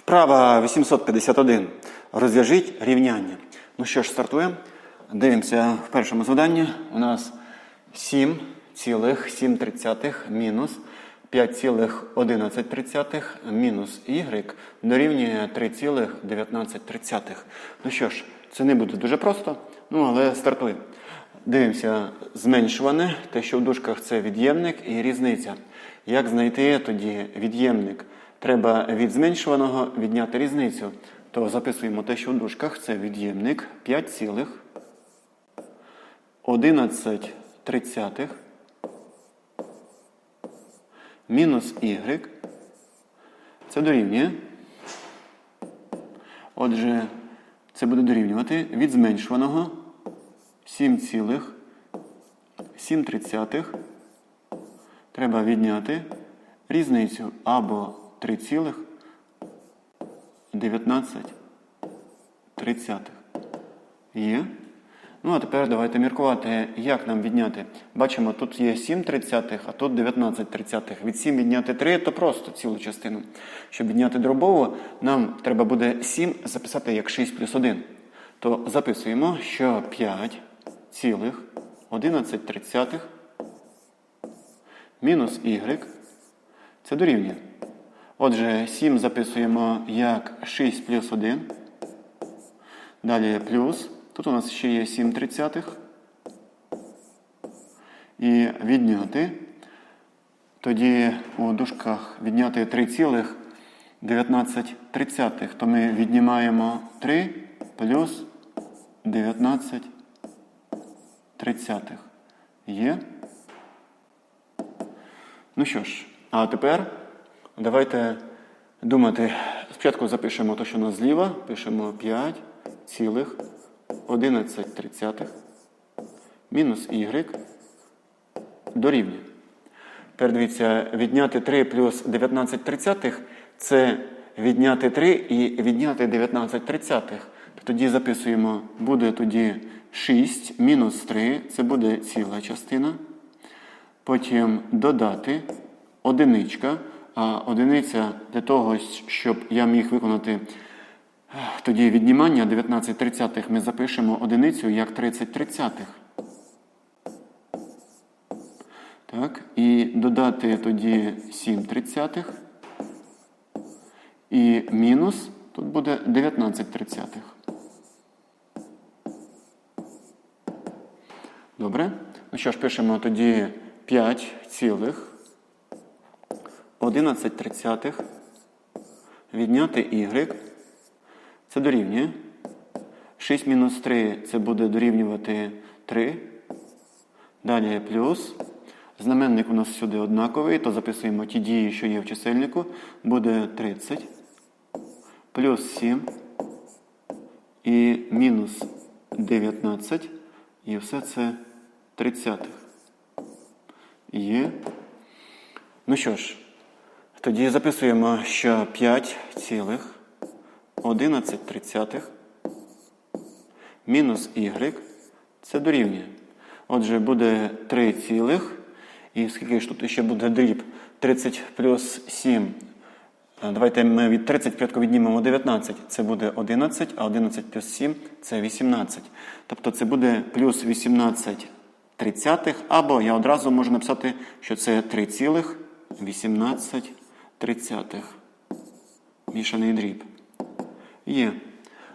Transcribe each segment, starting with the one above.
Вправа 851. Розв'яжіть рівняння. Ну що ж, стартуємо. Дивимося в першому завданні. У нас 7,7 мінус 5,11 мінус y дорівнює 3,19. Ну що ж, це не буде дуже просто, ну але стартуємо. Дивимося зменшуване, те, що в дужках це від'ємник і різниця. Як знайти тоді від'ємник? Треба від зменшуваного відняти різницю. То записуємо те, що в дужках це від'ємник 5,11 мінус y. Це дорівнює. Отже, це буде дорівнювати від зменшуваного 7,7 треба відняти різницю або 3,19. Є. Ну, а тепер давайте міркувати, як нам відняти. Бачимо, тут є 7 тридцятих, а тут 19 тридцятих. Від 7 відняти 3 то просто цілу частину. Щоб відняти дробово, нам треба буде 7 записати як 6 плюс 1. То записуємо, що 5 цілих 11 тридцятих мінус y це дорівнює. Отже, 7 записуємо як 6 плюс 1. Далі плюс. Тут у нас ще є 7 тридцятих. І відняти. Тоді у дужках відняти 3,19 тридцятих. То ми віднімаємо 3 плюс 19 тридцятих. Є. Ну що ж, а тепер давайте думати. Спочатку запишемо те, що у нас зліва. Пишемо 5 цілих 11 тридцятих мінус y дорівнює. Тепер дивіться, відняти 3 плюс 19 тридцятих – це відняти 3 і відняти 19 тридцятих. Тоді записуємо, буде тоді 6 мінус 3, це буде ціла частина. Потім додати одиничка. Одиниця для того, щоб я міг виконати тоді віднімання 19 тридцятих, ми запишемо одиницю як 30 тридцятих. Так, і додати тоді 7 тридцятих. І мінус, тут буде 19 тридцятих. Добре? Ну що ж, пишемо тоді 5 цілих 11 тридцятих відняти y. Це дорівнює. 6 мінус 3 це буде дорівнювати 3. Далі плюс. Знаменник у нас сюди однаковий, то записуємо ті дії, що є в чисельнику. Буде 30. Плюс 7. І мінус 19. І все це 30. Є. Ну що ж, тоді записуємо, що 5 цілих 11 тридцятих мінус y це дорівнює. Отже, буде 3 цілих. І скільки ж тут ще буде дріб? 30 плюс 7. Давайте ми від 30 спочатку віднімемо 19. Це буде 11, а 11 плюс 7 це 18. Тобто це буде плюс 18 тридцятих, або я одразу можу написати, що це 3,18 тридцятих. Мішаний дріб. Є.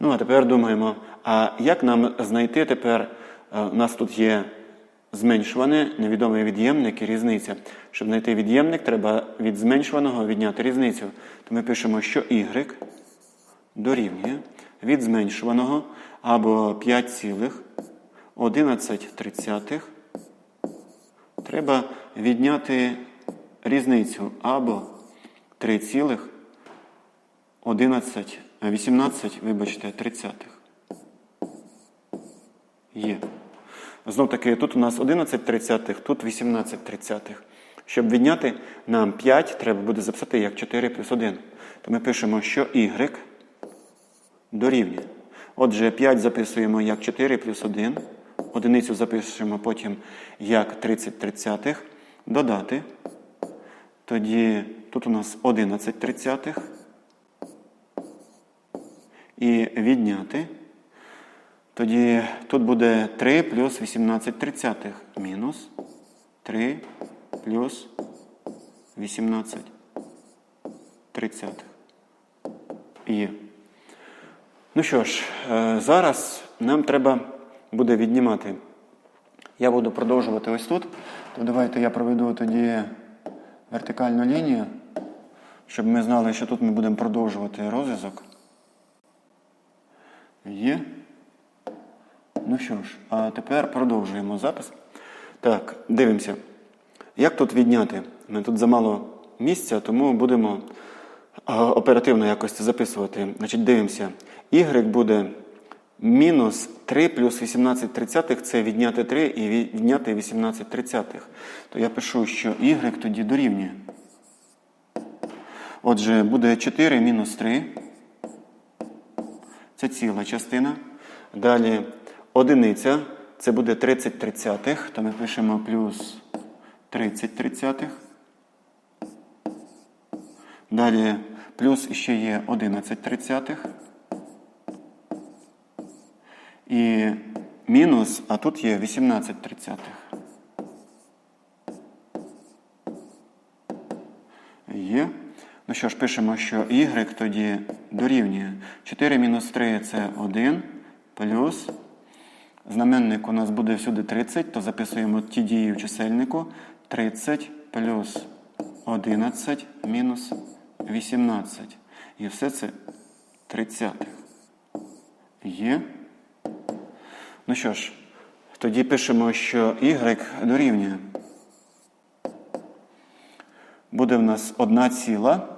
Ну, а тепер думаємо, а як нам знайти тепер, у нас тут є зменшуване, невідомий від'ємник і різниця. Щоб знайти від'ємник, треба від зменшуваного відняти різницю. То ми пишемо, що y дорівнює від зменшуваного або 5,11. Треба відняти різницю або 3,11 18, вибачте, тридцятих. Є. Знов таки, тут у нас 11 тридцятих, тут 18 тридцятих. Щоб відняти нам 5, треба буде записати як 4 плюс 1. То ми пишемо, що y дорівнює. Отже, 5 записуємо як 4 плюс 1. Одиницю запишемо потім як 30 тридцятих. Додати. Тоді тут у нас 11 тридцятих. і відняти. Тоді тут буде 3 плюс 18 тридцятих мінус 3 плюс 18 тридцятих. Є. Ну що ж, е, зараз нам треба буде віднімати. Я буду продовжувати ось тут. То давайте я проведу тоді вертикальну лінію, щоб ми знали, що тут ми будемо продовжувати розв'язок. Є. Ну що ж, а тепер продовжуємо запис. Так, дивимося. Як тут відняти? Ми тут замало місця, тому будемо оперативно якось записувати. Значить, дивимося. Y буде мінус 3 плюс 18 тридцятих це відняти 3 і відняти 18 тридцятих. То я пишу, що y тоді дорівнює. Отже, буде 4 мінус 3. Це ціла частина. Далі одиниця. Це буде 30 тридцятих. То ми пишемо плюс 30 тридцятих. Далі плюс ще є 11 тридцятих. І мінус, а тут є 18 тридцятих. Є. Ну що ж, пишемо, що y тоді дорівнює 4 мінус 3 це 1 плюс. Знаменник у нас буде всюди 30, то записуємо ті дії в чисельнику. 30 плюс 11 мінус 18. І все це 30. Є. Ну що ж, тоді пишемо, що y дорівнює. Буде в нас одна ціла.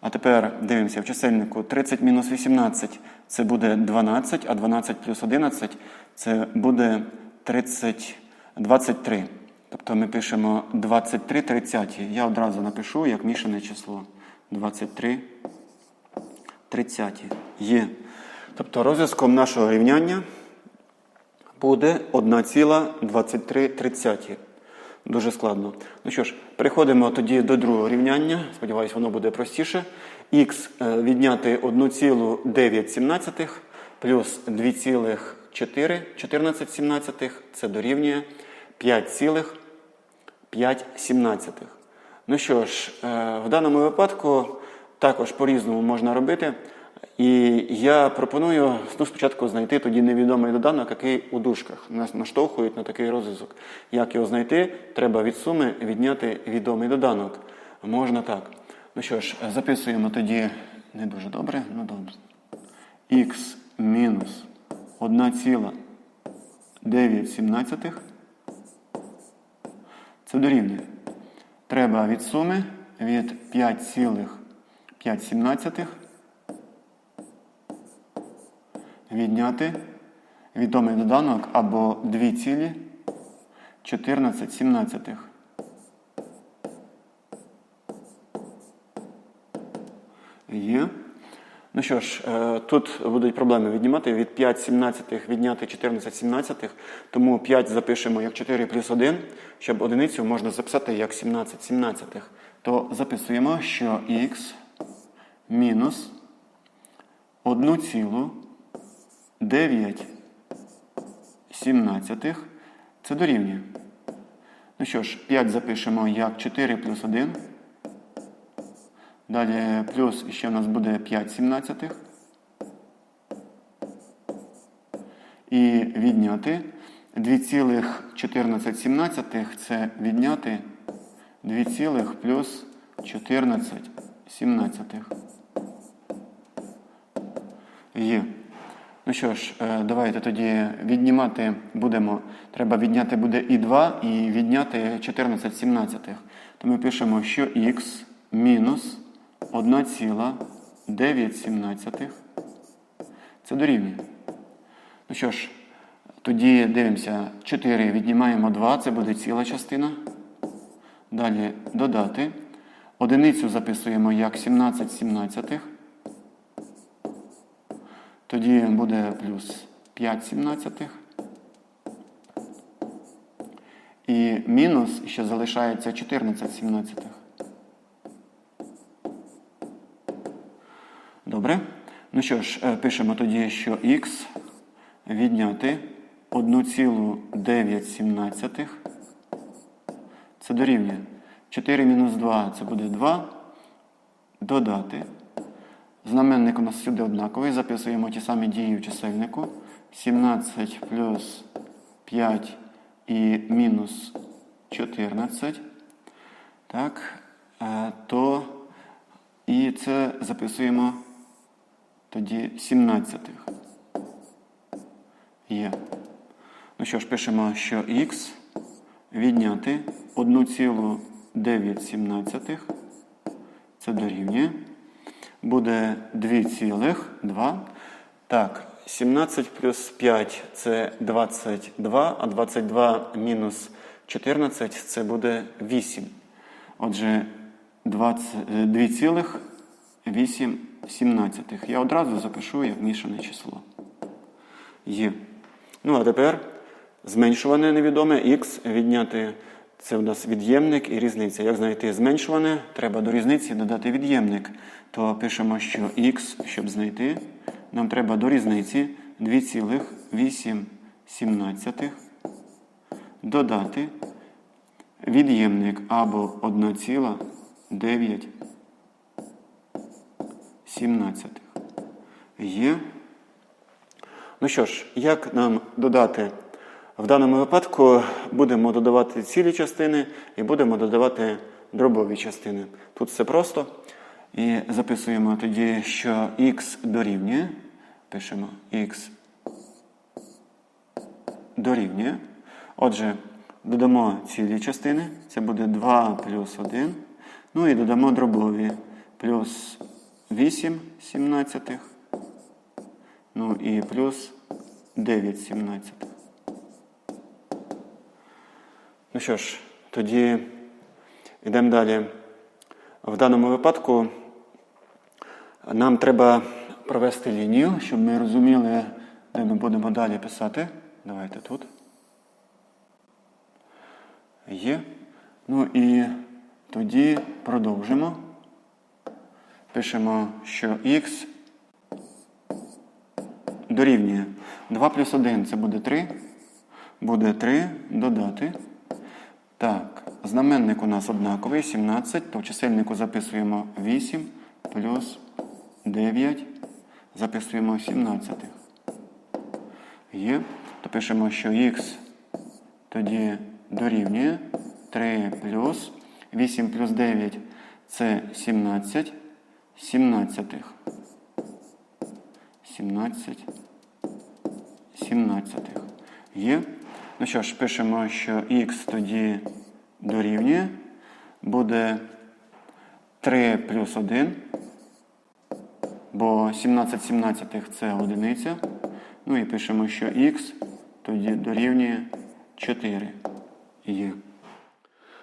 А тепер дивимося в чисельнику 30 мінус 18 це буде 12, а 12 плюс 11 це буде 30, 23. Тобто ми пишемо 23 30. Я одразу напишу як мішане число. 23 30. Є. Тобто розв'язком нашого рівняння буде 1,23. Дуже складно. Ну що ж, переходимо тоді до другого рівняння. Сподіваюсь, воно буде простіше. Х відняти 1,9 плюс 2,14 це дорівнює 5,5. Ну що ж, в даному випадку також по-різному можна робити. І я пропоную ну, спочатку знайти тоді невідомий доданок, який у дужках нас наштовхують на такий розв'язок. Як його знайти? Треба від суми відняти відомий доданок. Можна так. Ну що ж, записуємо тоді не дуже добре, ну добре. Х мінус 1,9. Це дорівнює. Треба від суми від 5,5 відняти відомий доданок або 2,14. Є. Ну що ж, е, тут будуть проблеми віднімати від 5 17 відняти 14 17, тому 5 запишемо як 4 плюс 1, щоб одиницю можна записати як 17 17. То записуємо, що х мінус 1 цілу 9 сімнадцятих це дорівнює. Ну що ж, 5 запишемо як 4 плюс 1. Далі плюс ще в нас буде 5 сімнадцятих. І відняти 2,14 це відняти 2, плюс 14 сімнадцятих. Є. Ну що ж, е, давайте тоді віднімати будемо. Треба відняти буде і 2, і відняти 14 сімнадцятих. То ми пишемо, що х мінус 1,9. Це дорівнює. Ну що ж, тоді дивимося, 4 віднімаємо 2, це буде ціла частина. Далі додати. Одиницю записуємо як 17 сімнадцятих. Тоді буде плюс 5 сімнадцятих. І мінус ще залишається 14 сімнадцятих. Добре. Ну що ж, е, пишемо тоді, що х відняти 1,917 це дорівнює 4 мінус 2 це буде 2. Додати. Знаменник у нас сюди однаковий. Записуємо ті самі дії в чисельнику. 17 плюс 5 і мінус 14. Так, е, то і це записуємо тоді 17. Є. Ну що ж, пишемо, що х відняти 1,917. Це дорівнює. Буде 2,2. Так, 17 плюс 5 це 22, а 22 мінус 14 це буде 8. Отже, 20, е, 2,8. Я одразу запишу як мішане число. Є. Ну, а тепер зменшуване невідоме х відняти. Це у нас від'ємник і різниця. Як знайти зменшуване, треба до різниці додати від'ємник. То пишемо, що х, щоб знайти, нам треба до різниці 2,8 додати від'ємник або 1,9 Є. Ну що ж, як нам додати? В даному випадку будемо додавати цілі частини і будемо додавати дробові частини. Тут все просто. І записуємо тоді, що х дорівнює. Пишемо х дорівнює. Отже, додамо цілі частини. Це буде 2 плюс 1. Ну і додамо дробові. Плюс 8 сімнадцятих. Ну і плюс 9 сімнадцятих. Ну що ж, тоді йдемо далі. В даному випадку нам треба провести лінію, щоб ми розуміли, де ми будемо далі писати. Давайте тут. Є. Ну і тоді продовжимо. Пишемо, що х дорівнює 2 плюс 1 це буде 3. Буде 3 додати. Так, знаменник у нас однаковий, 17, то в чисельнику записуємо 8 плюс 9, записуємо 17. Є. То пишемо, що х тоді дорівнює 3 плюс 8 плюс 9 це 17. 17. 17. 17. Є. Ну що ж, пишемо, що х тоді дорівнює. Буде 3 плюс 1. Бо 17 17 це одиниця. Ну і пишемо, що х тоді дорівнює 4. Є.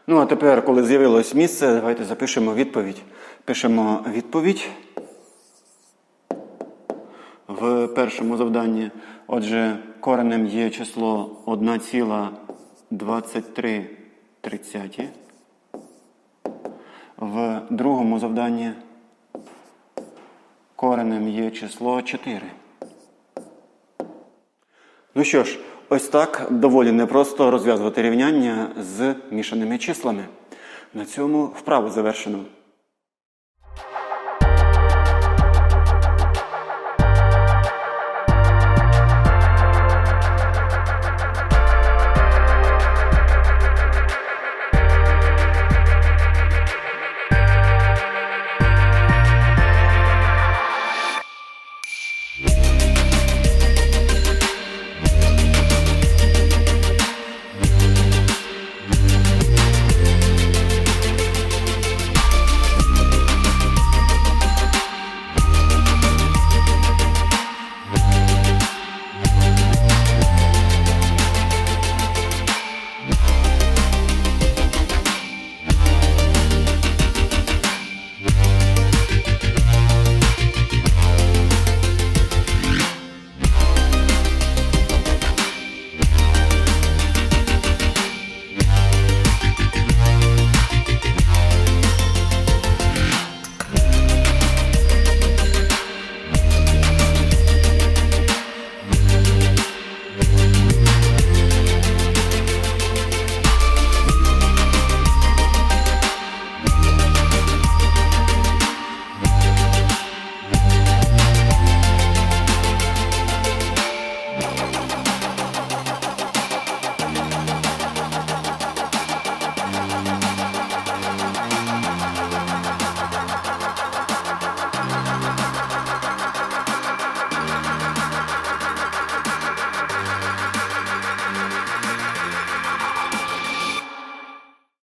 Ну, а тепер, коли з'явилось місце, давайте запишемо відповідь. Пишемо відповідь в першому завданні. Отже, коренем є число 1,23. В другому завданні коренем є число 4. Ну що ж, ось так доволі непросто розв'язувати рівняння з мішаними числами. На цьому вправу завершено.